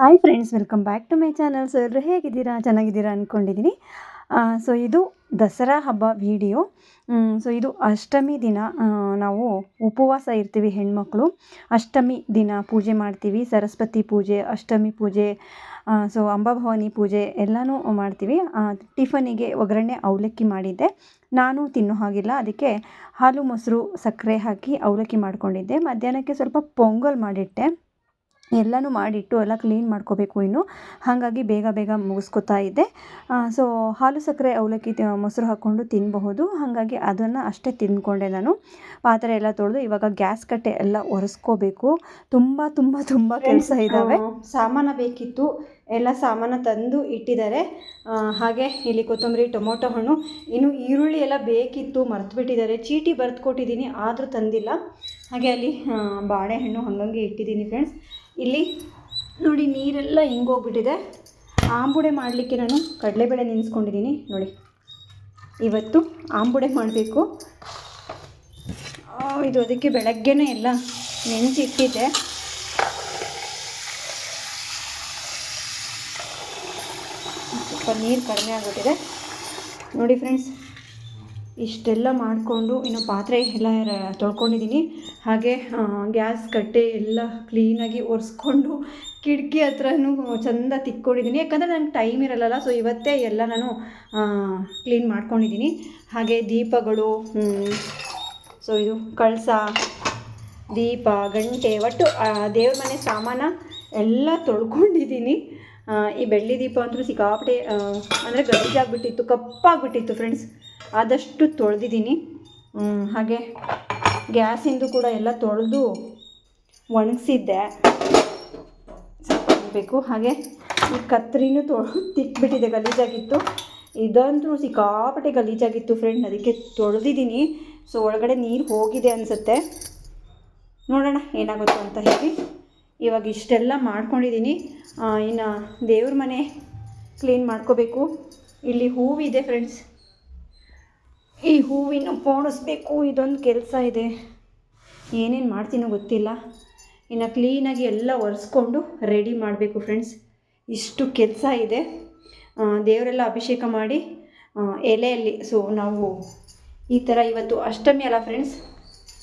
Hi friends welcome back to my channel so ಎಲ್ಲರೂ ಹೇಗಿದ್ದೀರಾ? ಚೆನ್ನಾಗಿದ್ದೀರಾ ಅಂದ್ಕೊಂಡಿದ್ದೀನಿ ಸೊ ಇದು ದಸರಾ ಹಬ್ಬ ವಿಡಿಯೋ ಸೊ ಇದು ಅಷ್ಟಮಿ ದಿನ ನಾವು ಉಪವಾಸ ಇರ್ತೀವಿ ಹೆಣ್ಮಕ್ಳು. ಅಷ್ಟಮಿ ದಿನ ಪೂಜೆ ಮಾಡ್ತೀವಿ, ಸರಸ್ವತಿ ಪೂಜೆ, ಅಷ್ಟಮಿ ಪೂಜೆ ಸೊ ಅಂಬಾಭವಾನಿ ಪೂಜೆ ಎಲ್ಲನೂ ಮಾಡ್ತೀವಿ. ಟಿಫನಿಗೆ ಒಗ್ಗರಣೆ ಅವಲಕ್ಕಿ ಮಾಡಿದ್ದೆ. ನಾನು ತಿನ್ನೋ ಹಾಗಿಲ್ಲ, ಅದಕ್ಕೆ ಹಾಲು ಮೊಸರು ಸಕ್ಕರೆ ಹಾಕಿ ಅವಲಕ್ಕಿ ಮಾಡ್ಕೊಂಡಿದ್ದೆ. ಮಧ್ಯಾಹ್ನಕ್ಕೆ ಸ್ವಲ್ಪ ಪೊಂಗಲ್ ಮಾಡಿಟ್ಟೆ. ಎಲ್ಲನೂ ಮಾಡಿಟ್ಟು ಎಲ್ಲ ಕ್ಲೀನ್ ಮಾಡ್ಕೋಬೇಕು ಇನ್ನು. ಹಾಗಾಗಿ ಬೇಗ ಬೇಗ ಮುಗಿಸ್ಕೊತಾ ಇದ್ದೆ. ಸೊ ಹಾಲು ಸಕ್ಕರೆ ಅವಲಕ್ಕಿ ಮೊಸರು ಹಾಕ್ಕೊಂಡು ತಿನ್ನಬಹುದು ಹಾಗಾಗಿ ಅದನ್ನು ಅಷ್ಟೇ ತಿಂದ್ಕೊಂಡೆ ನಾನು. ಪಾತ್ರೆ ಎಲ್ಲ ತೊಳೆದು ಇವಾಗ ಗ್ಯಾಸ್ ಕಟ್ಟೆ ಎಲ್ಲ ಒರೆಸ್ಕೋಬೇಕು. ತುಂಬ ತುಂಬ ತುಂಬ ಕೆಲಸ ಇದ್ದಾವೆ ಸಾಮಾನು ಬೇಕಿತ್ತು. ಎಲ್ಲ ಸಾಮಾನು ತಂದು ಇಟ್ಟಿದ್ದಾರೆ. ಹಾಗೆ ಇಲ್ಲಿ ಕೊತ್ತಂಬರಿ ಟೊಮೊಟೊ ಹಣ್ಣು ಇನ್ನು ಈರುಳ್ಳಿ ಎಲ್ಲ ಬೇಕಿತ್ತು ಮರೆತು ಬಿಟ್ಟಿದ್ದಾರೆ ಚೀಟಿ ಬರೆದು ಕೊಟ್ಟಿದ್ದೀನಿ ಆದರೂ ತಂದಿಲ್ಲ. ಹಾಗೆ ಅಲ್ಲಿ ಬಾಳೆಹಣ್ಣು ಹಾಗಂಗೆ ಇಟ್ಟಿದ್ದೀನಿ ಫ್ರೆಂಡ್ಸ್ ಇಲ್ಲಿ ನೋಡಿ ನೀರೆಲ್ಲ ಹಿಂಗೋಗ್ಬಿಟ್ಟಿದೆ ಆಂಬುಡೆ ಮಾಡಲಿಕ್ಕೆ ನಾನು ಕಡಲೆಬೇಳೆ ನೆನೆಸ್ಕೊಂಡಿದ್ದೀನಿ. ನೋಡಿ, ಇವತ್ತು ಆಂಬುಡೆ ಮಾಡಬೇಕು. ಇದು ಅದಕ್ಕೆ ಬೆಳಗ್ಗೆನೇ ಎಲ್ಲ ನೆನೆಸಿಟ್ಟಿದ್ದೆ. ಸ್ವಲ್ಪ ನೀರು ಕಡಿಮೆ ಆಗಿಬಿಟ್ಟಿದೆ. ನೋಡಿ ಫ್ರೆಂಡ್ಸ್ ಇಷ್ಟೆಲ್ಲ ಮಾಡಿಕೊಂಡು ಇನ್ನು ಪಾತ್ರೆ ಎಲ್ಲ ತೊಳ್ಕೊಂಡಿದ್ದೀನಿ. ಹಾಗೆ ಗ್ಯಾಸ್ ಕಟ್ಟೆ ಎಲ್ಲ ಕ್ಲೀನಾಗಿ ಒರೆಸ್ಕೊಂಡು ಕಿಟಕಿ ಹತ್ರನೂ ಚೆಂದ ತಿಕ್ಕೊಂಡಿದ್ದೀನಿ. ಯಾಕಂದರೆ ನಂಗೆ ಟೈಮ್ ಇರಲ್ಲಲ್ಲ ಸೊ ಇವತ್ತೇ ಎಲ್ಲ ನಾನು ಕ್ಲೀನ್ ಮಾಡ್ಕೊಂಡಿದ್ದೀನಿ. ಹಾಗೆ ದೀಪಗಳು ಸೊ ಇದು ಕಳಸ, ದೀಪ, ಗಂಟೆ, ಒಟ್ಟು ದೇವ್ರ ಮನೆ ಸಾಮಾನ ಎಲ್ಲ ತೊಳ್ಕೊಂಡಿದ್ದೀನಿ. ಈ ಬೆಳ್ಳಿ ದೀಪ ಅಂತೂ ಸಿಕ್ಕಾಪಟ್ಟೆ ಅಂದರೆ ಗಲೀಜಾಗ್ಬಿಟ್ಟಿತ್ತು, ಕಪ್ಪಾಗ್ಬಿಟ್ಟಿತ್ತು ಫ್ರೆಂಡ್ಸ್ ಆದಷ್ಟು ತೊಳೆದಿದ್ದೀನಿ. ಹಾಗೆ ಗ್ಯಾಸಿಂದು ಕೂಡ ಎಲ್ಲ ತೊಳೆದು ಒಣಗಿಸಿದ್ದೆ. ಬೇಕು ಹಾಗೆ ಈ ಕತ್ರಿನೂ ತೊ, ತಿಕ್ಬಿಟ್ಟಿದೆ ಗಲೀಜಾಗಿತ್ತು. ಇದಂತೂ ಸಿಕ್ಕಾಪಟ್ಟೆ ಗಲೀಜಾಗಿತ್ತು ಫ್ರೆಂಡ್ ಅದಕ್ಕೆ ತೊಳೆದಿದ್ದೀನಿ. ಸೊ ಒಳಗಡೆ ನೀರು ಹೋಗಿದೆ ಅನಿಸುತ್ತೆ. ನೋಡೋಣ ಏನಾಗುತ್ತೋ ಅಂತ ಹೇಳಿ. ಇವಾಗ ಇಷ್ಟೆಲ್ಲ ಮಾಡ್ಕೊಂಡಿದ್ದೀನಿ. ಇನ್ನು ದೇವ್ರ ಮನೆ ಕ್ಲೀನ್ ಮಾಡ್ಕೋಬೇಕು. ಇಲ್ಲಿ ಹೂವಿದೆ ಫ್ರೆಂಡ್ಸ್ ಈ ಹೂವಿನ ಪೋಣಿಸ್ಬೇಕು, ಇದೊಂದು ಕೆಲಸ ಇದೆ. ಏನೇನು ಮಾಡ್ತೀನೋ ಗೊತ್ತಿಲ್ಲ. ಇನ್ನು ಕ್ಲೀನಾಗಿ ಎಲ್ಲ ಒರೆಸ್ಕೊಂಡು ರೆಡಿ ಮಾಡಬೇಕು ಫ್ರೆಂಡ್ಸ್ ಇಷ್ಟು ಕೆಲಸ ಇದೆ. ದೇವರೆಲ್ಲ ಅಭಿಷೇಕ ಮಾಡಿ ಎಲೆಯಲ್ಲಿ ಸೊ ನಾವು ಈ ಥರ ಇವತ್ತು ಅಷ್ಟಮಿ ಅಲ್ಲ ಫ್ರೆಂಡ್ಸ್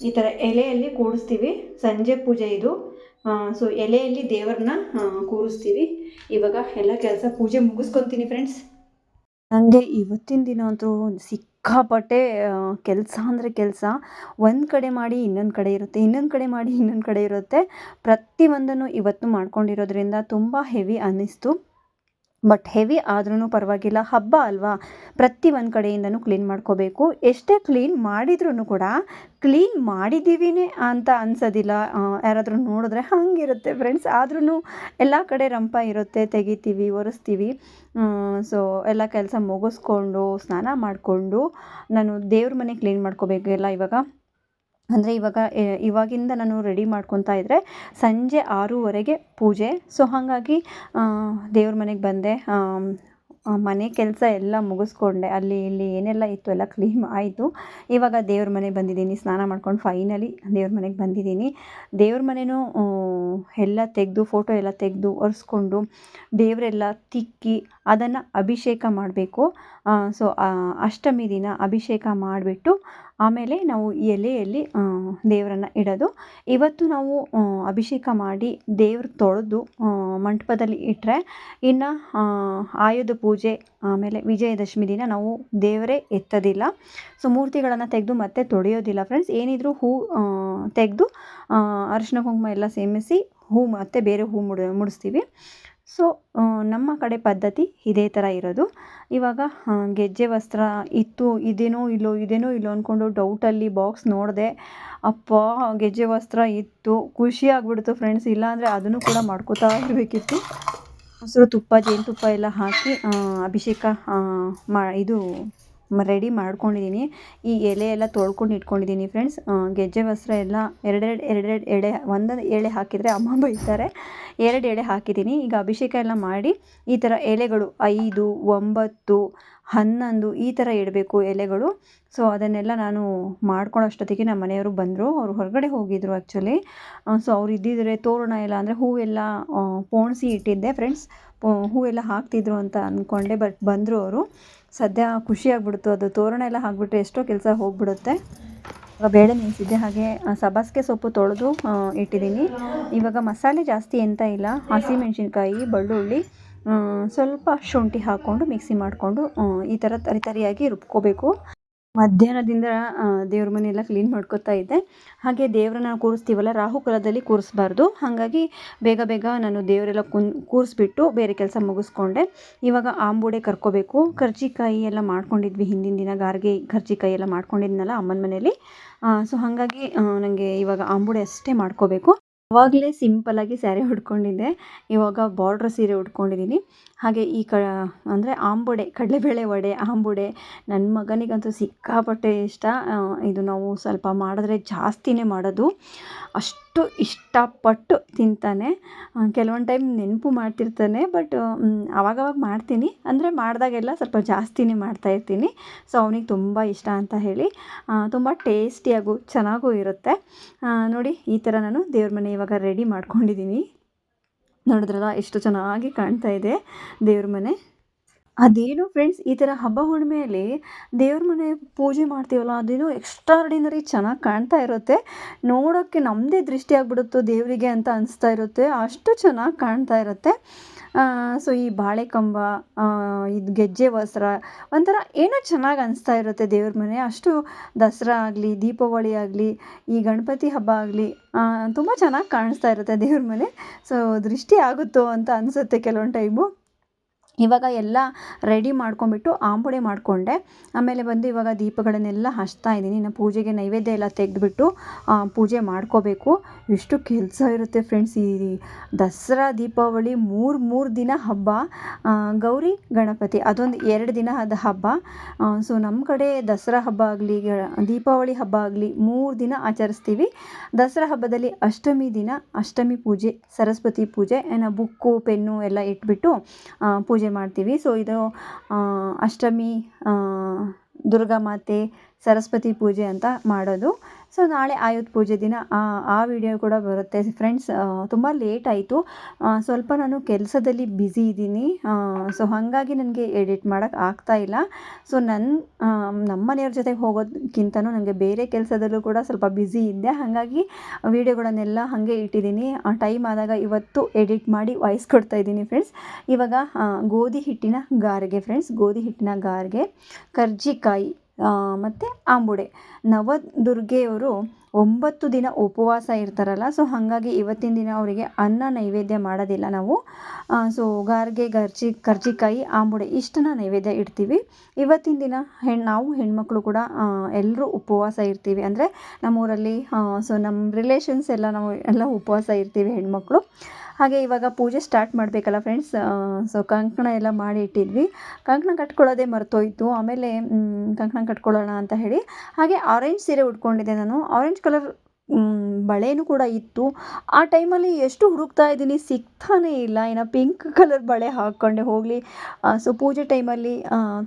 ಈ ಥರ ಎಲೆಯಲ್ಲಿ ಕೂಡಿಸ್ತೀವಿ. ಸಂಜೆ ಪೂಜೆ ಇದು. ಸೊ ಎಲೆಯಲ್ಲಿ ದೇವ್ರನ್ನ ಕೂರಿಸ್ತೀವಿ. ಇವಾಗ ಎಲ್ಲ ಕೆಲಸ ಪೂಜೆ ಮುಗಿಸ್ಕೊತೀನಿ ಫ್ರೆಂಡ್ಸ್ ನನಗೆ ಇವತ್ತಿನ ದಿನ ಅಂತೂ ಸಿಕ್ಕಾಪಟ್ಟೆ ಕೆಲಸ ಅಂದರೆ ಕೆಲಸ. ಒಂದು ಕಡೆ ಮಾಡಿ ಇನ್ನೊಂದು ಕಡೆ ಇರುತ್ತೆ, ಇನ್ನೊಂದು ಕಡೆ ಮಾಡಿ ಇನ್ನೊಂದು ಕಡೆ ಇರುತ್ತೆ. ಪ್ರತಿ ಒಂದನ್ನು ಇವತ್ತು ಮಾಡ್ಕೊಂಡಿರೋದ್ರಿಂದ ತುಂಬ ಹೆವಿ ಅನ್ನಿಸ್ತು. ಬಟ್ ಹೆವಿ ಆದ್ರೂ ಪರವಾಗಿಲ್ಲ, ಹಬ್ಬ ಅಲ್ವಾ? ಪ್ರತಿ ಒಂದು ಕಡೆಯಿಂದನೂ ಕ್ಲೀನ್ ಮಾಡ್ಕೋಬೇಕು. ಎಷ್ಟೇ ಕ್ಲೀನ್ ಮಾಡಿದ್ರೂ ಕೂಡ ಕ್ಲೀನ್ ಮಾಡಿದ್ದೀವಿನೇ ಅಂತ ಅನ್ಸೋದಿಲ್ಲ. ಯಾರಾದರೂ ನೋಡಿದ್ರೆ ಹಾಗಿರುತ್ತೆ ಫ್ರೆಂಡ್ಸ್ ಆದ್ರೂ ಎಲ್ಲ ಕಡೆ ರಂಪ ಇರುತ್ತೆ, ತೆಗಿತೀವಿ, ಒರೆಸ್ತೀವಿ. ಸೊ ಎಲ್ಲ ಕೆಲಸ ಮುಗಿಸ್ಕೊಂಡು, ಸ್ನಾನ ಮಾಡಿಕೊಂಡು ನಾನು ದೇವ್ರ ಮನೆ ಕ್ಲೀನ್ ಮಾಡ್ಕೋಬೇಕು ಎಲ್ಲ ಇವಾಗ. ಅಂದರೆ ಇವಾಗ ಇವಾಗಿಂದ ನಾನು ರೆಡಿ ಮಾಡ್ಕೊತಾ ಇದ್ದರೆ ಸಂಜೆ ಆರೂವರೆಗೆ ಪೂಜೆ. ಸೊ ಹಾಗಾಗಿ ದೇವ್ರ ಮನೆಗೆ ಬಂದೆ. ಮನೆ ಕೆಲಸ ಎಲ್ಲ ಮುಗಿಸ್ಕೊಂಡೆ. ಅಲ್ಲಿ, ಇಲ್ಲಿ ಏನೆಲ್ಲ ಇತ್ತು ಎಲ್ಲ ಕ್ಲೀನ್ ಆಯಿತು. ಇವಾಗ ದೇವ್ರ ಮನೆಗೆ ಬಂದಿದ್ದೀನಿ. ಸ್ನಾನ ಮಾಡ್ಕೊಂಡು ಫೈನಲಿ ದೇವ್ರ ಮನೆಗೆ ಬಂದಿದ್ದೀನಿ. ದೇವ್ರ ಮನೆಯೂ ಎಲ್ಲ ತೆಗೆದು ಫೋಟೋ ಎಲ್ಲ ತೆಗೆದು, ಒರೆಸ್ಕೊಂಡು, ದೇವರೆಲ್ಲ ತಿಕ್ಕಿ, ಅದನ್ನು ಅಭಿಷೇಕ ಮಾಡಬೇಕು. ಸೊ ಅಷ್ಟಮಿ ದಿನ ಅಭಿಷೇಕ ಮಾಡಿಬಿಟ್ಟು ಆಮೇಲೆ ನಾವು ಎಲೆಯಲ್ಲಿ ದೇವರನ್ನ ಇಡೋದು. ಇವತ್ತು ನಾವು ಅಭಿಷೇಕ ಮಾಡಿ ದೇವ್ರ ತೊಳೆದು ಮಂಟಪದಲ್ಲಿ ಇಟ್ಟರೆ ಇನ್ನು ಆಯುಧ ಪೂಜೆ, ಆಮೇಲೆ ವಿಜಯದಶಮಿ ದಿನ ನಾವು ದೇವರೇ ಎತ್ತೋದಿಲ್ಲ. ಸೊ, ಮೂರ್ತಿಗಳನ್ನು ತೆಗೆದು ಮತ್ತೆ ತೊಳೆಯೋದಿಲ್ಲ ಫ್ರೆಂಡ್ಸ್. ಏನಿದ್ರು ಹೂ ತೆಗೆದು ಅರಿಶಿನ ಕುಂಕುಮ ಎಲ್ಲ ಸೇಮಿಸಿ ಹೂ ಮತ್ತೆ ಬೇರೆ ಹೂ ಮುಡ, ಮುಡಿಸ್ತೀವಿ. ಸೊ ನಮ್ಮ ಕಡೆ ಪದ್ಧತಿ ಇದೇ ಥರ ಇರೋದು. ಇವಾಗ ಗೆಜ್ಜೆ ವಸ್ತ್ರ ಇತ್ತು, ಇದೇನೋ ಇಲ್ಲೋ ಇದೇನೋ ಇಲ್ಲೋ ಅಂದ್ಕೊಂಡು ಡೌಟಲ್ಲಿ ಬಾಕ್ಸ್ ನೋಡಿದೆ, ಅಪ್ಪ, ಗೆಜ್ಜೆ ವಸ್ತ್ರ ಇತ್ತು, ಖುಷಿ ಆಗ್ಬಿಡ್ತು ಫ್ರೆಂಡ್ಸ್ ಇಲ್ಲಾಂದರೆ ಅದನ್ನು ಕೂಡ ಮಾಡ್ಕೋತಾ ಇರಬೇಕಿತ್ತು. ಮೊಸರು ತುಪ್ಪ ಜೇನುತುಪ್ಪ ಎಲ್ಲ ಹಾಕಿ ಅಭಿಷೇಕ ಮಾ, ಇದು ರೆಡಿ ಮಾಡ್ಕೊಂಡಿದ್ದೀನಿ. ಈ ಎಲೆ ಎಲ್ಲ ತೊಳ್ಕೊಂಡು ಇಟ್ಕೊಂಡಿದ್ದೀನಿ ಫ್ರೆಂಡ್ಸ್ ಗೆಜ್ಜೆ ವಸ್ತ್ರ ಎಲ್ಲ ಎರಡೆರಡು ಎರಡೆರಡು ಎಳೆ ಒಂದೊಂದು ಎಳೆ ಹಾಕಿದರೆ ಅಮ್ಮ ಬೈತಾರೆ. ಎರಡು ಎಳೆ ಹಾಕಿದ್ದೀನಿ. ಈಗ ಅಭಿಷೇಕ ಎಲ್ಲ ಮಾಡಿ ಈ ಥರ ಎಲೆಗಳು ಐದು, ಒಂಬತ್ತು, ಹನ್ನೊಂದು ಈ ಥರ ಇಡಬೇಕು ಎಲೆಗಳು. ಸೊ ಅದನ್ನೆಲ್ಲ ನಾನು ಮಾಡ್ಕೊಳ್ಳೋ ಅಷ್ಟೊತ್ತಿಗೆ ನಮ್ಮ ಮನೆಯವರು ಬಂದರು. ಅವರು ಹೊರಗಡೆ ಹೋಗಿದ್ದರು ಆ್ಯಕ್ಚುಲಿ ಸೊ ಅವ್ರು ಇದ್ದಿದ್ರೆ ತೋರಣ ಎಲ್ಲ ಅಂದರೆ ಹೂವೆಲ್ಲ ಪೋಣಿಸಿ ಇಟ್ಟಿದ್ದೆ ಫ್ರೆಂಡ್ಸ್ ಹೂವೆಲ್ಲ ಹಾಕ್ತಿದ್ರು ಅಂತ ಅಂದ್ಕೊಂಡೆ ಬಟ್ ಬಂದರು ಅವರು. ಸದ್ಯ ಖುಷಿ ಆಗ್ಬಿಡ್ತು. ಅದು ತೋರಣ ಎಲ್ಲ ಹಾಕ್ಬಿಟ್ರೆ ಎಷ್ಟೋ ಕೆಲಸ ಹೋಗ್ಬಿಡುತ್ತೆ. ಇವಾಗ ಬೇಳೆ ನೆನೆಸಿದ್ದೆ. ಹಾಗೆ ಸಬಾಸ್ಗೆ ಸೊಪ್ಪು ತೊಳೆದು ಇಟ್ಟಿದ್ದೀನಿ. ಇವಾಗ ಮಸಾಲೆ ಜಾಸ್ತಿ ಎಂತ ಇಲ್ಲ. ಹಸಿಮೆಣ್ಸಿನ್ಕಾಯಿ ಬೆಳ್ಳುಳ್ಳಿ ಸ್ವಲ್ಪ ಶುಂಠಿ ಹಾಕ್ಕೊಂಡು ಮಿಕ್ಸಿ ಮಾಡಿಕೊಂಡು ಈ ಥರ ತರಿತರಿಯಾಗಿ ರುಬ್ಕೋಬೇಕು. ಮಧ್ಯಾಹ್ನದಿಂದ ದೇವ್ರ ಮನೆಯೆಲ್ಲ ಕ್ಲೀನ್ ಮಾಡ್ಕೋತಾ ಇದ್ದೆ. ಹಾಗೆ ದೇವ್ರನ್ನ ಕೂರಿಸ್ತೀವಲ್ಲ ರಾಹುಕಾಲದಲ್ಲಿ ಕೂರಿಸ್ಬಾರ್ದು. ಹಾಗಾಗಿ ಬೇಗ ಬೇಗ ನಾನು ದೇವರೆಲ್ಲ ಕುನ್, ಕೂರಿಸ್ಬಿಟ್ಟು ಬೇರೆ ಕೆಲಸ ಮುಗಿಸ್ಕೊಂಡೆ. ಇವಾಗ ಆಂಬೂಡೆ ಕರ್ಕೋಬೇಕು. ಕರ್ಜಿಕಾಯಿ ಎಲ್ಲ ಮಾಡ್ಕೊಂಡಿದ್ವಿ ಹಿಂದಿನ ದಿನ, ಗಾರ್ಗೆ ಕರ್ಜಿಕಾಯಿ ಎಲ್ಲ ಮಾಡ್ಕೊಂಡಿದ್ನಲ್ಲ ಅಮ್ಮನ ಮನೇಲಿ ಸೊ ಹಾಗಾಗಿ ನನಗೆ ಇವಾಗ ಆಂಬೂಡೆ ಅಷ್ಟೇ ಮಾಡ್ಕೋಬೇಕು. ಆವಾಗಲೇ ಸಿಂಪಲ್ಲಾಗಿ ಸ್ಯಾರಿ ಉಟ್ಕೊಂಡಿದ್ದೆ. ಇವಾಗ ಬಾರ್ಡ್ರ್ ಸೀರೆ ಉಟ್ಕೊಂಡಿದ್ದೀನಿ ಹಾಗೆ ಈ ಕ, ಅಂದರೆ ಆಂಬುಡೆ, ಕಡಲೆಬೇಳೆ ವಡೆ, ಆಂಬುಡೆ ನನ್ನ ಮಗನಿಗಂತೂ ಸಿಕ್ಕಾಪಟ್ಟೆ ಇಷ್ಟ. ಇದು ನಾವು ಸ್ವಲ್ಪ ಮಾಡಿದ್ರೆ ಜಾಸ್ತಿನೇ ಮಾಡೋದು. ಅಷ್ಟು ಇಷ್ಟಪಟ್ಟು ತಿಂತಾನೆ. ಕೆಲವೊಂದು ಟೈಮ್ ನೆನಪು ಮಾಡ್ತಿರ್ತಾನೆ, ಬಟ್ ಅವಾಗವಾಗ ಮಾಡ್ತೀನಿ. ಅಂದರೆ ಮಾಡಿದಾಗೆಲ್ಲ ಸ್ವಲ್ಪ ಜಾಸ್ತಿನೇ ಮಾಡ್ತಾ ಇರ್ತೀನಿ. ಸೊ, ಅವನಿಗೆ ತುಂಬ ಇಷ್ಟ ಅಂತ ಹೇಳಿ. ತುಂಬ ಟೇಸ್ಟಿಯಾಗೂ ಚೆನ್ನಾಗೂ ಇರುತ್ತೆ. ನೋಡಿ, ಈ ಥರ ನಾನು ದೇವ್ರ ಮನೆ ಇವಾಗ ರೆಡಿ ಮಾಡ್ಕೊಂಡಿದ್ದೀನಿ. ನೋಡಿದ್ರಲ್ಲ, ಎಷ್ಟು ಚೆನ್ನಾಗಿ ಕಾಣ್ತಾ ಇದೆ ದೇವ್ರ ಮನೆ. ಅದೇನು ಫ್ರೆಂಡ್ಸ್ ಈ ಥರ ಹಬ್ಬ ಹುಣ್ಣಿಮೆಯಲ್ಲಿ ದೇವ್ರ ಮನೆ ಪೂಜೆ ಮಾಡ್ತೀವಲ್ಲ, ಅದೇನೋ ಎಕ್ಸ್ಟ್ರಾರ್ಡಿನರಿ ಚೆನ್ನಾಗಿ ಕಾಣ್ತಾ ಇರುತ್ತೆ. ನೋಡೋಕ್ಕೆ ನಮ್ಮದೇ ದೃಷ್ಟಿ ಆಗಿಬಿಡುತ್ತೋ ದೇವರಿಗೆ ಅಂತ ಅನಿಸ್ತಾ ಇರುತ್ತೆ. ಅಷ್ಟು ಚೆನ್ನಾಗಿ ಕಾಣ್ತಾ ಇರುತ್ತೆ. ಸೊ ಈ ಬಾಳೆ ಕಂಬ ಇದು ಗೆಜ್ಜೆ ವಸ್ತ್ರ, ಒಂಥರ ಏನೋ ಚೆನ್ನಾಗಿ ಅನಿಸ್ತಾ ಇರುತ್ತೆ ದೇವ್ರ ಮನೆ. ಅಷ್ಟು ದಸರಾ ಆಗಲಿ, ದೀಪಾವಳಿ ಆಗಲಿ, ಈ ಗಣಪತಿ ಹಬ್ಬ ಆಗಲಿ ತುಂಬ ಚೆನ್ನಾಗಿ ಕಾಣಿಸ್ತಾ ಇರುತ್ತೆ ದೇವ್ರ ಮನೆ. ಸೊ ದೃಷ್ಟಿ ಆಗುತ್ತೋ ಅಂತ ಅನಿಸುತ್ತೆ ಕೆಲವೊಂದು ಟೈಮು ಇವಾಗ ಎಲ್ಲ ರೆಡಿ ಮಾಡ್ಕೊಂಬಿಟ್ಟು ಆಂಬುಡೆ ಮಾಡಿಕೊಂಡೆ. ಆಮೇಲೆ ಬಂದು ಇವಾಗ ದೀಪಗಳನ್ನೆಲ್ಲ ಹಚ್ತಾ ಇದ್ದೀನಿ. ಇನ್ನು ಪೂಜೆಗೆ ನೈವೇದ್ಯ ಎಲ್ಲ ತೆಗೆದುಬಿಟ್ಟು ಪೂಜೆ ಮಾಡ್ಕೋಬೇಕು. ಎಷ್ಟು ಕೆಲಸ ಇರುತ್ತೆ ಫ್ರೆಂಡ್ಸ್ ಈ ದಸರಾ ದೀಪಾವಳಿ ಮೂರು ಮೂರು ದಿನ ಹಬ್ಬ. ಗೌರಿ ಗಣಪತಿ ಅದೊಂದು ಎರಡು ದಿನ ಹಬ್ಬ. ಸೊ ನಮ್ಮ ಕಡೆ ದಸರಾ ಹಬ್ಬ ಆಗಲಿ ದೀಪಾವಳಿ ಹಬ್ಬ ಆಗಲಿ ಮೂರು ದಿನ ಆಚರಿಸ್ತೀವಿ. ದಸರಾ ಹಬ್ಬದಲ್ಲಿ ಅಷ್ಟಮಿ ದಿನ ಅಷ್ಟಮಿ ಪೂಜೆ ಸರಸ್ವತಿ ಪೂಜೆ ಏನೋ ಬುಕ್ಕು ಪೆನ್ನು ಎಲ್ಲ ಇಟ್ಬಿಟ್ಟು ಆ, ಪೂಜೆ ಮಾಡ್ತೀವಿ. ಸೊ ಇದು ಅಷ್ಟಮಿ ದುರ್ಗಾ ಮಾತೆ ಸರಸ್ವತಿ ಪೂಜೆ ಅಂತ ಮಾಡೋದು. ಸೊ ನಾಳೆ ಆಯುಧ ಪೂಜೆ ದಿನ. ಆ ಆ ವಿಡಿಯೋ ಕೂಡ ಬರುತ್ತೆ. ಫ್ರೆಂಡ್ಸ್ ತುಂಬ ಲೇಟ್ ಆಯಿತು. ಸ್ವಲ್ಪ ನಾನು ಕೆಲಸದಲ್ಲಿ ಬ್ಯುಸಿ ಇದ್ದೀನಿ. ಸೊ ಹಾಗಾಗಿ ನನಗೆ ಎಡಿಟ್ ಮಾಡೋಕ್ಕೆ ಆಗ್ತಾ ಇಲ್ಲ. ಸೊ ನನ್ನ ನಮ್ಮ ಮನೆಯವ್ರ ಜೊತೆಗೆ ಹೋಗೋದಕ್ಕಿಂತನೂ ನನಗೆ ಬೇರೆ ಕೆಲಸದಲ್ಲೂ ಕೂಡ ಸ್ವಲ್ಪ ಬ್ಯುಸಿ ಇದ್ದೆ. ಹಾಗಾಗಿ ವೀಡಿಯೋಗಳನ್ನೆಲ್ಲ ಹಾಗೆ ಇಟ್ಟಿದ್ದೀನಿ. ಟೈಮ್ ಆದಾಗ ಇವತ್ತು ಎಡಿಟ್ ಮಾಡಿ ವಾಯ್ಸ್ ಕೊಡ್ತಾ ಇದ್ದೀನಿ ಫ್ರೆಂಡ್ಸ್ ಇವಾಗ ಗೋಧಿ ಹಿಟ್ಟಿನ ಗಾರ್ಗೆ ಫ್ರೆಂಡ್ಸ್ ಗೋಧಿ ಹಿಟ್ಟಿನ ಗಾರ್ಗೆ ಕರ್ಜಿಕಾಯಿ. ಮತ್ತು ಆಂಬುಡೆ. ನವದುರ್ಗೆಯವರು ಒಂಬತ್ತು ದಿನ ಉಪವಾಸ ಇರ್ತಾರಲ್ಲ ಸೊ ಹಾಗಾಗಿ ಇವತ್ತಿನ ದಿನ ಅವರಿಗೆ ಅನ್ನ ನೈವೇದ್ಯ ಮಾಡೋದಿಲ್ಲ ನಾವು. ಸೊ ಗಾರ್ಗೆ, ಗರ್ಜಿ, ಕರ್ಜಿಕಾಯಿ, ಆಂಬುಡೆ ಇಷ್ಟನ್ನ ನೈವೇದ್ಯ ಇಡ್ತೀವಿ. ಇವತ್ತಿನ ದಿನ ಹೆಣ್, ನಾವು ಹೆಣ್ಮಕ್ಳು ಕೂಡ ಎಲ್ಲರೂ ಉಪವಾಸ ಇರ್ತೀವಿ. ಅಂದರೆ ನಮ್ಮೂರಲ್ಲಿ ಸೊ ನಮ್ಮ ರಿಲೇಷನ್ಸ್ ಎಲ್ಲ ನಾವು ಎಲ್ಲ ಉಪವಾಸ ಇರ್ತೀವಿ ಹೆಣ್ಮಕ್ಳು. ಹಾಗೆ ಇವಾಗ ಪೂಜೆ ಸ್ಟಾರ್ಟ್ ಮಾಡಬೇಕಲ್ಲ ಫ್ರೆಂಡ್ಸ್ ಸೊ ಕಂಕಣ ಎಲ್ಲ ಮಾಡಿ ಇಟ್ಟಿದ್ವಿ. ಕಂಕಣ ಕಟ್ಕೊಳ್ಳೋದೇ ಮರ್ತೋಯ್ತು. ಆಮೇಲೆ ಕಂಕಣ ಕಟ್ಕೊಳ್ಳೋಣ ಅಂತ ಹೇಳಿ. ಹಾಗೆ ಆರೆಂಜ್ ಸೀರೆ ಉಟ್ಕೊಂಡಿದ್ದೆ ನಾನು. ಆರೆಂಜ್ ಕಲರ್ ಬಳೆನೂ ಕೂಡ ಇತ್ತು. ಆ ಟೈಮಲ್ಲಿ ಎಷ್ಟು ಹುಡುಕ್ತಾ ಇದ್ದೀನಿ, ಸಿಗ್ತಾನೇ ಇಲ್ಲ. ಇನ್ನು ಪಿಂಕ್ ಕಲರ್ ಬಳೆ ಹಾಕ್ಕೊಂಡೆ ಹೋಗಲಿ. ಸೊ ಪೂಜೆ ಟೈಮಲ್ಲಿ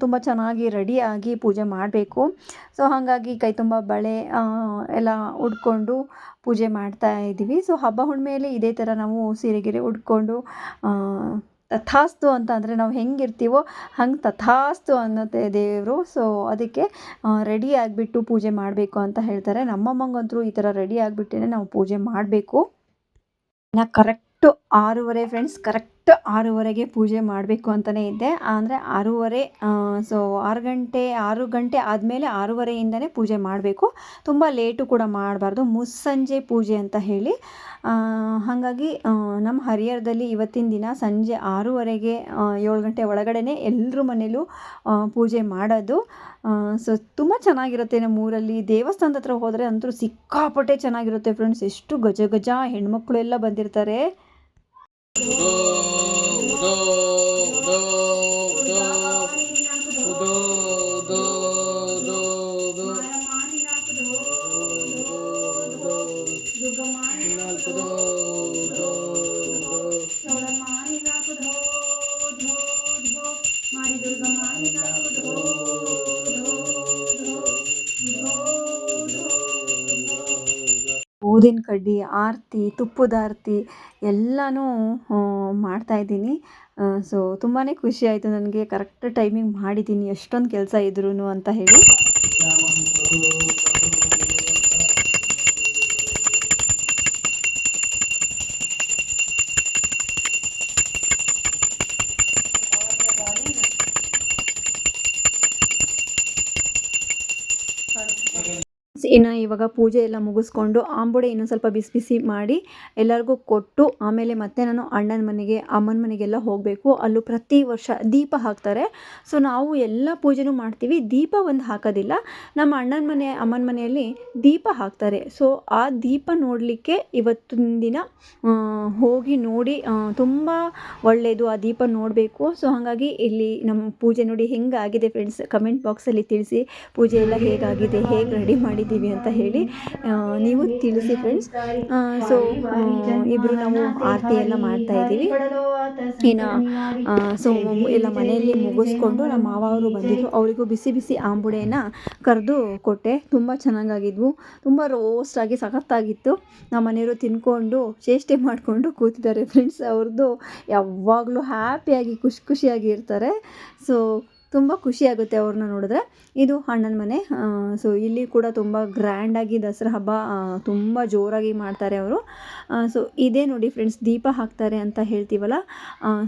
ತುಂಬ ಚೆನ್ನಾಗಿ ರೆಡಿಯಾಗಿ ಪೂಜೆ ಮಾಡಬೇಕು. ಸೊ ಹಾಗಾಗಿ ಕೈ ತುಂಬ ಬಳೆ ಎಲ್ಲ ಉಟ್ಕೊಂಡು ಪೂಜೆ ಮಾಡ್ತಾ ಇದ್ದೀವಿ ಸೊ ಹಬ್ಬ ಹುಣ್ಣಿಮೆಯಲ್ಲಿ ಇದೇ ಥರ ನಾವು ಸೀರೆ ಗಿರೆ ಉಟ್ಕೊಂಡು ತಥಾಸ್ತು ಅಂತ ಅಂದರೆ ನಾವು ಹೆಂಗಿರ್ತೀವೋ ಹಂಗೆ ತಥಾಸ್ತು ಅನ್ನುತ್ತೆ ದೇವರು. ಸೊ ಅದಕ್ಕೆ ರೆಡಿ ಆಗಿಬಿಟ್ಟು ಪೂಜೆ ಮಾಡಬೇಕು ಅಂತ ಹೇಳ್ತಾರೆ. ನಮ್ಮಮ್ಮಂಗಂತೂ ಈ ಥರ ರೆಡಿ ಆಗಿಬಿಟ್ಟೇ ನಾವು ಪೂಜೆ ಮಾಡಬೇಕು. ನಾ ಕರೆಕ್ಟು ಆರೂವರೆ ಫ್ರೆಂಡ್ಸ್ ಕರೆಕ್ಟ್ ಆರೂವರೆಗೆ ಪೂಜೆ ಮಾಡಬೇಕು ಅಂತಲೇ ಇದ್ದೆ. ಅಂದರೆ ಆರೂವರೆ ಸೊ ಆರು ಗಂಟೆ ಆರು ಗಂಟೆ ಆದಮೇಲೆ ಆರೂವರೆಯಿಂದನೇ ಪೂಜೆ ಮಾಡಬೇಕು. ತುಂಬ ಲೇಟು ಕೂಡ ಮಾಡಬಾರ್ದು. ಮುಸ್ಸಂಜೆ ಪೂಜೆ ಅಂತ ಹೇಳಿ. ಹಾಗಾಗಿ ನಮ್ಮ ಹರಿಹರದಲ್ಲಿ ಇವತ್ತಿನ ದಿನ ಸಂಜೆ ಆರೂವರೆಗೆ ಏಳು ಗಂಟೆ ಒಳಗಡೆ ಎಲ್ಲರೂ ಮನೇಲೂ ಪೂಜೆ ಮಾಡೋದು. ಸೊ ತುಂಬ ಚೆನ್ನಾಗಿರುತ್ತೆ ನಮ್ಮ ಊರಲ್ಲಿ. ದೇವಸ್ಥಾನದ ಹತ್ರ ಹೋದರೆ ಅಂತೂ ಸಿಕ್ಕಾಪಟ್ಟೆ ಚೆನ್ನಾಗಿರುತ್ತೆ ಫ್ರೆಂಡ್ಸ್ ಎಷ್ಟು ಗಜ ಗಜ ಹೆಣ್ಮಕ್ಳು ಎಲ್ಲ ಬಂದಿರ್ತಾರೆ. ಉದೋ ಉದೋ ಉದೋ ಉದೋ ಉದೋ ಉದೋ ಉದೋ ಉದೋ ನಾಲ್ಕುದೋ ಉದೋ ಉದೋ ಮಾಡಿ ದುರ್ಗಮಾನಿ ನಾಲ್ಕುದೋ ಊದಿನ ಕಡ್ಡಿ ಆರತಿ, ತುಪ್ಪದ ಆರತಿ ಎಲ್ಲನೂ ಮಾಡ್ತಾಯಿದ್ದೀನಿ ಸೊ ತುಂಬಾ ಖುಷಿ ಆಯಿತು. ನನಗೆ ಕರೆಕ್ಟ್ ಟೈಮಿಂಗ್ ಮಾಡಿದ್ದೀನಿ. ಎಷ್ಟೊಂದು ಕೆಲಸ ಇದ್ರೂ ಅಂತ ಹೇಳಿ. ಇನ್ನು ಇವಾಗ ಪೂಜೆ ಎಲ್ಲ ಮುಗಿಸ್ಕೊಂಡು ಆಂಬುಡೆ ಇನ್ನೊಂದು ಸ್ವಲ್ಪ ಬಿಸಿ ಬಿಸಿ ಮಾಡಿ ಎಲ್ಲರಿಗೂ ಕೊಟ್ಟು ಆಮೇಲೆ ಮತ್ತೆ ನಾನು ಅಣ್ಣನ ಮನೆಗೆ, ಅಮ್ಮನ ಮನೆಗೆಲ್ಲ ಹೋಗಬೇಕು. ಅಲ್ಲೂ ಪ್ರತಿ ವರ್ಷ ದೀಪ ಹಾಕ್ತಾರೆ. ಸೊ ನಾವು ಎಲ್ಲ ಪೂಜೆನೂ ಮಾಡ್ತೀವಿ. ದೀಪ ಒಂದು ಹಾಕೋದಿಲ್ಲ. ನಮ್ಮ ಅಣ್ಣನ ಮನೆ, ಅಮ್ಮನ ಮನೆಯಲ್ಲಿ ದೀಪ ಹಾಕ್ತಾರೆ. ಸೊ ಆ ದೀಪ ನೋಡಲಿಕ್ಕೆ ಇವತ್ತಿನ ದಿನ ಹೋಗಿ ನೋಡಿ ತುಂಬ ಒಳ್ಳೆಯದು ಆ ದೀಪ ನೋಡಬೇಕು. ಸೊ ಹಾಗಾಗಿ ಇಲ್ಲಿ ನಮ್ಮ ಪೂಜೆ ನೋಡಿ ಹೆಂಗಾಗಿದೆ ಫ್ರೆಂಡ್ಸ್ ಕಮೆಂಟ್ ಬಾಕ್ಸಲ್ಲಿ ತಿಳಿಸಿ. ಪೂಜೆ ಎಲ್ಲ ಹೇಗಾಗಿದೆ? ಹೇಗೆ ರೆಡಿ ಅಂತ ಹೇಳಿ ನೀವು ತಿಳಿಸಿ ಫ್ರೆಂಡ್ಸ್ ಸೊ ಇಬ್ಬರು ನಾವು ಆರತಿ ಎಲ್ಲ ಮಾಡ್ತಾ ಇದ್ದೀವಿ. ಇನ್ನು ಸೊ ಎಲ್ಲ ಮನೆಯಲ್ಲಿ ಮುಗಿಸ್ಕೊಂಡು ನಮ್ಮ ಮಾವ ಅವರು ಬಂದಿದ್ದರು ಅವರಿಗೂ ಬಿಸಿ ಬಿಸಿ ಆಂಬುಡೆಯನ್ನು ಕರೆದು ಕೊಟ್ಟೆ. ತುಂಬ ಚೆನ್ನಾಗಾಗಿದ್ವು. ತುಂಬ ರೋಸ್ಟಾಗಿ ಸಖತ್ತಾಗಿತ್ತು. ನಮ್ಮ ಮನೆಯವರು ತಿನ್ಕೊಂಡು, ಚೇಷ್ಟೆ ಮಾಡಿಕೊಂಡು ಕೂತಿದ್ದಾರೆ ಫ್ರೆಂಡ್ಸ್ ಅವ್ರದ್ದು ಯಾವಾಗಲೂ ಹ್ಯಾಪಿಯಾಗಿ ಖುಷಿ ಖುಷಿಯಾಗಿ ಇರ್ತಾರೆ. ಸೊ ತುಂಬ ಖುಷಿಯಾಗುತ್ತೆ ಅವ್ರನ್ನ ನೋಡಿದ್ರೆ. ಇದು ಅಣ್ಣನ ಮನೆ. ಸೊ ಇಲ್ಲಿ ಕೂಡ ತುಂಬ ಗ್ರ್ಯಾಂಡಾಗಿ ದಸರಾ ಹಬ್ಬ ತುಂಬ ಜೋರಾಗಿ ಮಾಡ್ತಾರೆ ಅವರು. ಸೊ ಇದೇ ನೋಡಿ ಫ್ರೆಂಡ್ಸ್ ದೀಪ ಹಾಕ್ತಾರೆ ಅಂತ ಹೇಳ್ತೀವಲ್ಲ?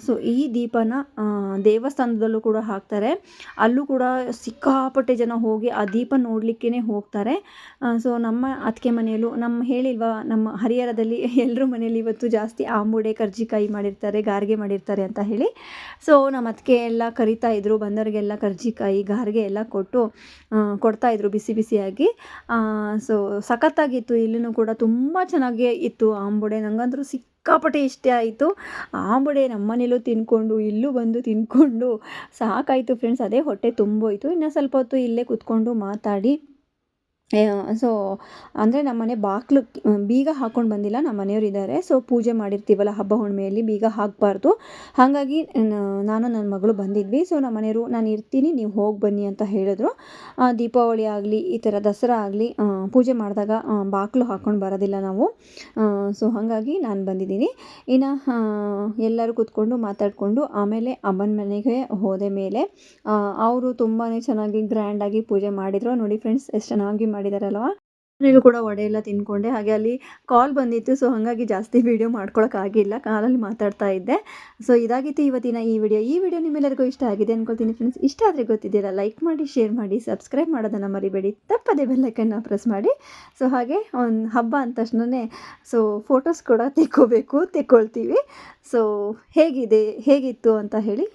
ಸೊ ಈ ದೀಪನ ದೇವಸ್ಥಾನದಲ್ಲೂ ಕೂಡ ಹಾಕ್ತಾರೆ. ಅಲ್ಲೂ ಕೂಡ ಸಿಕ್ಕಾಪಟ್ಟೆ ಜನ ಹೋಗಿ ಆ ದೀಪ ನೋಡಲಿಕ್ಕೇ ಹೋಗ್ತಾರೆ. ಸೊ ನಮ್ಮ ಅತ್ತಿಗೆ ಮನೆಯಲ್ಲೂ ನಮ್ಮ ಹೇಳಿಲ್ವಾ, ನಮ್ಮ ಹರಿಹರದಲ್ಲಿ ಎಲ್ಲರೂ ಮನೆಯಲ್ಲಿ ಇವತ್ತು ಜಾಸ್ತಿ ಆಂಬುಡೆ, ಕರ್ಜಿಕಾಯಿ ಮಾಡಿರ್ತಾರೆ, ಗಾರ್ಗೆ ಮಾಡಿರ್ತಾರೆ ಅಂತ ಹೇಳಿ. ಸೊ ನಮ್ಮ ಅತ್ತಿಗೆ ಎಲ್ಲ ಕರಿತಾ ಇದ್ರು ಬಂದವರಿಗೆಲ್ಲ ಕರ್ಜಿಕಾಯಿ, ಗಾರಿಗೆ ಎಲ್ಲ ಕೊಟ್ಟು ಕೊಡ್ತಾಯಿದ್ರು ಬಿಸಿ ಬಿಸಿಯಾಗಿ. ಸೊ ಸಖತ್ತಾಗಿತ್ತು. ಇಲ್ಲಿನೂ ಕೂಡ ತುಂಬ ಚೆನ್ನಾಗಿ ಇತ್ತು ಆಂಬುಡೆ. ನನಗಂತೂ ಸಿಕ್ಕಾಪಟ್ಟೆ ಇಷ್ಟ ಆಯಿತು. ಆಂಬುಡೆ ನಮ್ಮ ಮನೇಲೂ ತಿನ್ಕೊಂಡು, ಇಲ್ಲೂ ಬಂದು ತಿನ್ಕೊಂಡು ಸಾಕಾಯಿತು ಫ್ರೆಂಡ್ಸ್ ಅದೇ ಹೊಟ್ಟೆ ತುಂಬೋಯ್ತು. ಇನ್ನು ಸ್ವಲ್ಪ ಹೊತ್ತು ಇಲ್ಲೇ ಕೂತ್ಕೊಂಡು ಮಾತಾಡಿ. ಸೊ, ಅಂದರೆ ನಮ್ಮ ಮನೆ ಬಾಗಿಲು ಬೀಗ ಹಾಕ್ಕೊಂಡು ಬಂದಿಲ್ಲ, ನಮ್ಮ ಮನೆಯವ್ರು ಇದ್ದಾರೆ ಸೊ, ಪೂಜೆ ಮಾಡಿರ್ತೀವಲ್ಲ, ಹಬ್ಬ ಹುಣ್ಣಿಮೆಯಲ್ಲಿ ಬೀಗ ಹಾಕಬಾರ್ದು. ಹಾಗಾಗಿ ನಾನು ನನ್ನ ಮಗಳು ಬಂದಿದ್ವಿ. ಸೊ, ನಮ್ಮ ಮನೆಯವರು, ನಾನು ಇರ್ತೀನಿ, ನೀವು ಹೋಗಿ ಬನ್ನಿ ಅಂತ ಹೇಳಿದ್ರು. ದೀಪಾವಳಿ ಆಗಲಿ, ಈ ಥರ ದಸರಾ ಆಗಲಿ ಪೂಜೆ ಮಾಡಿದಾಗ ಬಾಕ್ಲು ಹಾಕ್ಕೊಂಡು ಬರೋದಿಲ್ಲ ನಾವು. ಸೊ, ಹಾಗಾಗಿ ನಾನು ಬಂದಿದ್ದೀನಿ. ಇನ್ನು ಎಲ್ಲರೂ ಕೂತ್ಕೊಂಡು ಮಾತಾಡಿಕೊಂಡು, ಆಮೇಲೆ ಅಮ್ಮನ ಮನೆಗೆ ಹೋದೆ ಮೇಲೆ ಅವರು ತುಂಬಾ ಚೆನ್ನಾಗಿ ಗ್ರ್ಯಾಂಡಾಗಿ ಪೂಜೆ ಮಾಡಿದರು. ನೋಡಿ, ಫ್ರೆಂಡ್ಸ್, ಎಷ್ಟು ಚೆನ್ನಾಗಿ ಮಾಡಿದಾರಲ್ವ? ನೀವು ಕೂಡ ವಡೆ ಎಲ್ಲ ತಿನ್ಕೊಂಡೆ, ಹಾಗೆ ಅಲ್ಲಿ ಕಾಲ್ ಬಂದಿತ್ತು ಸೊ ಹಾಗಾಗಿ ಜಾಸ್ತಿ ವೀಡಿಯೋ ಮಾಡ್ಕೊಳಕ್ಕಾಗಿಲ್ಲ ಕಾಲಲ್ಲಿ ಮಾತಾಡ್ತಾ ಇದ್ದೆ. ಸೊ ಇದಾಗಿತ್ತು ಇವತ್ತಿನ ಈ ವಿಡಿಯೋ ಈ ವಿಡಿಯೋ ನಿಮ್ಮೆಲ್ಲರಿಗೂ ಇಷ್ಟ ಆಗಿದೆ ಅನ್ಕೊಳ್ತೀನಿ ಫ್ರೆಂಡ್ಸ್ ಇಷ್ಟ ಆದರೆ ಗೊತ್ತಿದ್ದೀರಾ ಲೈಕ್ ಮಾಡಿ ಶೇರ್ ಮಾಡಿ ಸಬ್ಸ್ಕ್ರೈಬ್ ಮಾಡೋದನ್ನು ಮರಿಬೇಡಿ. ತಪ್ಪದೇ ಬೆಲ್ಲೈಕನ್ನ ಪ್ರೆಸ್ ಮಾಡಿ. ಸೊ ಹಾಗೆ, ಒಂದು ಹಬ್ಬ ಅಂದ ತಕ್ಷಣವೇ ಸೊ ಫೋಟೋಸ್ ಕೂಡ ತೆಕ್ಕೋಬೇಕು, ತೆಕ್ಕೊಳ್ತೀವಿ. ಸೊ ಹೇಗಿದೆ, ಹೇಗಿತ್ತು ಅಂತ ಹೇಳಿ